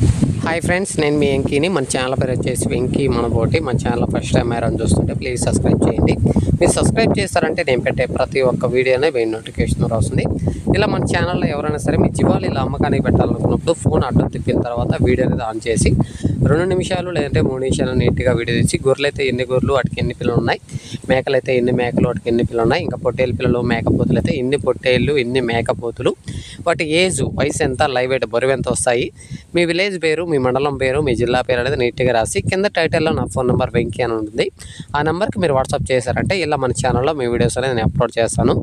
Hi friends నేను మీ వెంకీని. మన channel పేరు వచ్చేసి వెంకీ మనబోటి. మన ఛానల్ ఫస్ట్ టైం ఎవరైనా చూస్తుంటే ప్లీజ్ సబ్స్క్రైబ్ చేయండి. మీరు సబ్స్క్రైబ్ చేస్తారంటే నేను పెట్టే ప్రతి ఒక్క వీడియోనే మీ నోటిఫికేషన్ వస్తుంది. ఇలా మన ఛానల్లో ఎవరైనా సరే మీ జీవాలు ఇలా అమ్మకానికి పెట్టాలనుకున్నప్పుడు ఫోన్ అడ్డం తిప్పిన తర్వాత వీడియో అనేది ఆన్ చేసి రెండు నిమిషాలు లేదంటే మూడు నిమిషాలు నీట్గా వీడియో తీసి గొర్రెలు అయితే ఎన్ని గొర్రెలు వాటికి ఎన్ని పిల్లలు ఉన్నాయి మేకలు అయితే ఎన్ని మేకలు వాటికి ఎన్ని పిల్లలు ఉన్నాయి ఇంకా పొట్టేలు పిల్లలు మేకపోతులు అయితే ఎన్ని పొట్టేళ్ళు ఎన్ని మేకపోతులు వాటి ఏజ్ వయసు ఎంత లైవ్ ఎయిట్ బరువు ఎంత వస్తాయి? మీ విలేజ్ పేరు మీ మండలం పేరు మీ జిల్లా పేరు అనేది నీట్గా రాసి కింద టైటిల్లో నా ఫోన్ నెంబర్ వెంకీ అని ఉంటుంది. ఆ నెంబర్కి మీరు వాట్సాప్ చేశారంటే ఇలా మన ఛానల్లో మీ వీడియోస్ అనేది నేను అప్లోడ్ చేస్తాను.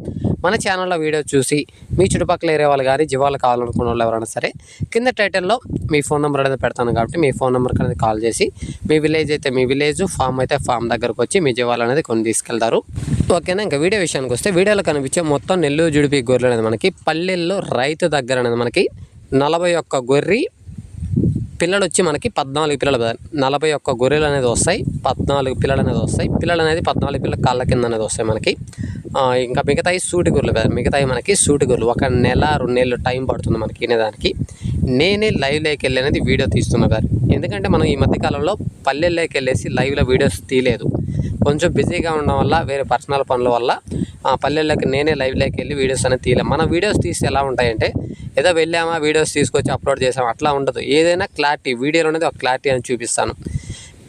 మన ఛానల్లో వీడియో చూసి మీ చుట్టుపక్కల ఏరే వాళ్ళు కానీ జీవాలు కావాలనుకున్న వాళ్ళు ఎవరైనా సరే కింద టైటిల్లో మీ ఫోన్ నెంబర్ అనేది పెడతాను కాబట్టి మీ ఫోన్ నెంబర్కి అనేది కాల్ చేసి మీ విలేజ్ అయితే మీ విలేజ్ ఫామ్ అయితే ఫామ్ దగ్గరకు వచ్చి మీ జీవాలు అనేది కొన్ని తీసుకెళ్తారు. ఓకేనా ఇంకా వీడియో విషయానికి వస్తే వీడియోలో కనిపించే మొత్తం నెల్లూరు జుడిపి గొర్రెలు అనేది మనకి పల్లెల్లో రైతు దగ్గర అనేది మనకి నలభై ఒక్క గొర్రె పిల్లలు వచ్చి మనకి పద్నాలుగు పిల్లలు నలభై ఒక్క గొర్రెలు అనేది వస్తాయి పద్నాలుగు పిల్లలు అనేది వస్తాయి పిల్లలు అనేది పద్నాలుగు పిల్లల కాళ్ళ కింద అనేది వస్తాయి మనకి. ఇంకా మిగతాయి సూటి గొర్రెలు కదా మిగతాయి మనకి సూటి గొర్రెలు ఒక నెల రెండు నెలలు టైం పడుతుంది మనకి వినేదానికి. నేనే లైవ్లోకి వెళ్ళి అనేది వీడియో తీస్తున్నా గారు. ఎందుకంటే మనం ఈ మధ్యకాలంలో పల్లెల్లోకి వెళ్ళేసి లైవ్లో వీడియోస్ తీయలేదు. కొంచెం బిజీగా ఉండడం వల్ల వేరే పర్సనల్ పనుల వల్ల పల్లెల్లోకి నేనే లైవ్లోకి వెళ్ళి వీడియోస్ అనేది తీయలేము మన వీడియోస్ తీస్తే ఎలా ఉంటాయంటే ఏదో వెళ్ళామా వీడియోస్ తీసుకొచ్చి అప్లోడ్ చేసాము అట్లా ఉండదు. ఏదైనా క్లారిటీ వీడియోలో అనేది ఒక క్లారిటీ అని చూపిస్తాను.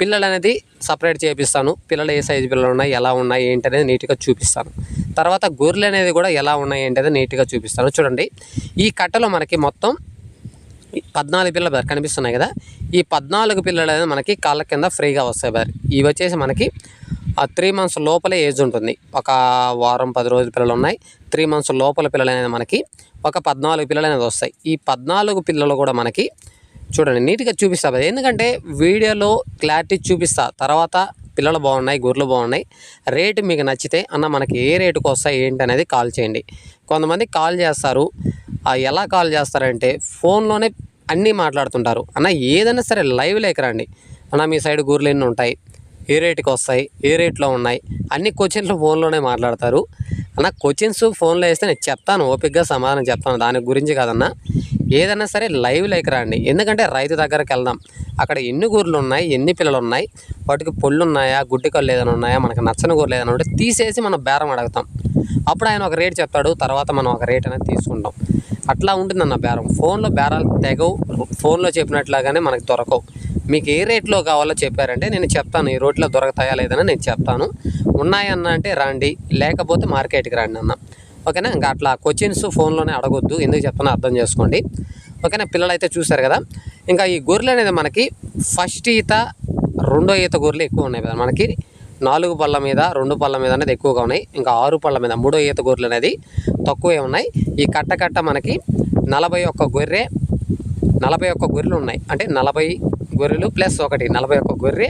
పిల్లలు అనేది సపరేట్ చేపిస్తాను. పిల్లలు ఏ సైజు పిల్లలు ఉన్నాయి ఎలా ఉన్నాయి ఏంటి అనేది నీట్గా చూపిస్తాను. తర్వాత గొర్రెలు అనేది కూడా ఎలా ఉన్నాయి ఏంటి అనేది నీట్గా చూపిస్తాను. చూడండి ఈ కట్టలో మనకి మొత్తం ఈ పద్నాలుగు పిల్లలు కనిపిస్తున్నాయి కదా. ఈ పద్నాలుగు పిల్లలు అనేది మనకి కాళ్ళ కింద ఫ్రీగా వస్తాయి బారి ఇవి వచ్చేసి మనకి ఆ త్రీ మంత్స్ లోపలే ఏజ్ ఉంటుంది. ఒక వారం పది రోజుల పిల్లలు ఉన్నాయి. త్రీ మంత్స్ లోపల పిల్లలు అనేది మనకి ఒక పద్నాలుగు పిల్లలు అనేది వస్తాయి. ఈ పద్నాలుగు పిల్లలు కూడా మనకి చూడండి నీట్గా చూపిస్తా ఎందుకంటే వీడియోలో క్లారిటీ చూపిస్తా. తర్వాత పిల్లలు బాగున్నాయి గొర్రెలు బాగున్నాయి. రేటు మీకు నచ్చితే అన్న మనకి ఏ రేటుకు వస్తాయి ఏంటి అనేది కాల్ చేయండి. కొంతమంది కాల్ చేస్తారు. ఎలా కాల్ చేస్తారంటే ఫోన్లోనే అన్నీ మాట్లాడుతుంటారు. అన్న ఏదైనా సరే లైవ్ లేకరండి అన్న మీ సైడ్ గూర్లు ఎన్ని ఉంటాయి? ఏ రేటుకి వస్తాయి? ఏ రేట్లో ఉన్నాయి? అన్ని క్వశ్చన్లు ఫోన్లోనే మాట్లాడతారు. అన్న క్వశ్చన్స్ ఫోన్లో వేస్తే నేను చెప్తాను ఓపిక్గా సమాధానం చెప్తాను. దాని గురించి కాదన్నా. ఏదైనా సరే లైవ్ లైక్ రండి. ఎందుకంటే రైతు దగ్గరికి వెళ్దాం. అక్కడ ఎన్ని గూర్లు ఉన్నాయి ఎన్ని పిల్లలు ఉన్నాయి వాటికి పొళ్ళు ఉన్నాయా గుడ్డి కళ్ళు ఏదైనా ఉన్నాయా మనకు నచ్చని గూర్లు ఏదైనా ఉంటే తీసేసి మనం బేరం అడుగుతాం. అప్పుడు ఆయన ఒక రేట్ చెప్తాడు తర్వాత మనం ఒక రేట్ అనేది తీసుకుంటాం. అట్లా ఉంటుందన్న బేరం. ఫోన్లో బేరాలు తెగవు ఫోన్లో చెప్పినట్లాగానే మనకు దొరకవు. మీకు ఏ రేట్లో కావాలో చెప్పారంటే నేను చెప్తాను ఈ రోడ్లో దొరకతాయా లేదని నేను చెప్తాను. ఉన్నాయన్న అంటే రండి లేకపోతే మార్కెట్కి రండి అన్న. ఓకేనా? ఇంకా అట్లా క్వశ్చన్స్ ఫోన్లోనే అడగొద్దు ఎందుకు చెప్తున్నా అర్థం చేసుకోండి. ఓకేనా? పిల్లలు అయితే చూశారు కదా? ఇంకా ఈ గొర్రెలు అనేది మనకి ఫస్ట్ ఈత రెండో ఈత గొర్రెలు ఎక్కువ ఉన్నాయి కదా మనకి. నాలుగు పళ్ళ మీద రెండు పళ్ళ మీద అనేది ఎక్కువగా ఉన్నాయి. ఇంకా ఆరు పళ్ళ మీద మూడో ఈత గొర్రెలు అనేది తక్కువే ఉన్నాయి. ఈ కట్ట కట్ట మనకి నలభై ఒక్క గొర్రె నలభై ఒక్క గొర్రెలు ఉన్నాయి. అంటే నలభై గొర్రెలు ప్లస్ ఒకటి నలభై ఒక్క గొర్రె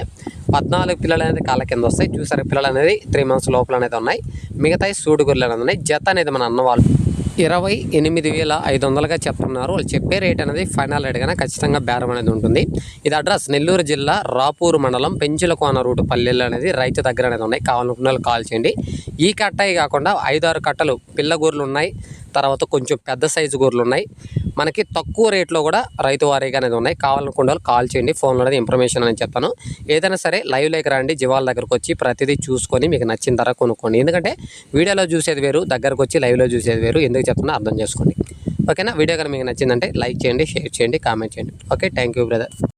పద్నాలుగు పిల్లలు అనేది కాళ్ళ కింద వస్తాయి. చూసారు పిల్లలు అనేది త్రీ మంత్స్ లోపల అనేది ఉన్నాయి. మిగతాయి సూడు గొర్రెలు అనేది ఉన్నాయి. జత అనేది మన అన్న వాళ్ళు ఇరవై ఎనిమిది వేల ఐదు వందలుగా చెప్తున్నారు. వాళ్ళు చెప్పే రేట్ అనేది ఫైనల్ రేట్ కన్నా ఖచ్చితంగా బేరం అనేది ఉంటుంది. ఇది అడ్రస్ నెల్లూరు జిల్లా రాపూరు మండలం పెంచులకోన రూటు పల్లెలు అనేది రైతు దగ్గర అనేది ఉన్నాయి. కావాలనుకున్న వాళ్ళు కాల్ చేయండి. ఈ కట్టయి కాకుండా ఐదారు కట్టలు పిల్ల గొర్రెలు ఉన్నాయి. తర్వాత కొంచెం పెద్ద సైజు గొర్రెలు ఉన్నాయి. మనకి తక్కువ రేట్లో కూడా రైతు వారీగా అనేది ఉన్నాయి. కావాలనుకున్న వాళ్ళు కాల్ చేయండి ఫోన్లో అనేది ఇన్ఫర్మేషన్ అని చెప్తాను. ఏదైనా సరే లైవ్ లైక్ రండి జీవాల దగ్గరకు వచ్చి ప్రతిదీ చూసుకొని మీకు నచ్చిన ధర కొనుక్కోండి. ఎందుకంటే వీడియోలో చూసేది వేరు దగ్గరకు వచ్చి లైవ్లో చూసేది వేరు. ఎందుకు చెప్తున్నా అర్థం చేసుకోండి. ఓకేనా? వీడియో కనుక మీకు నచ్చిందంటే లైక్ చేయండి షేర్ చేయండి కామెంట్ చేయండి. Okay thank you brother.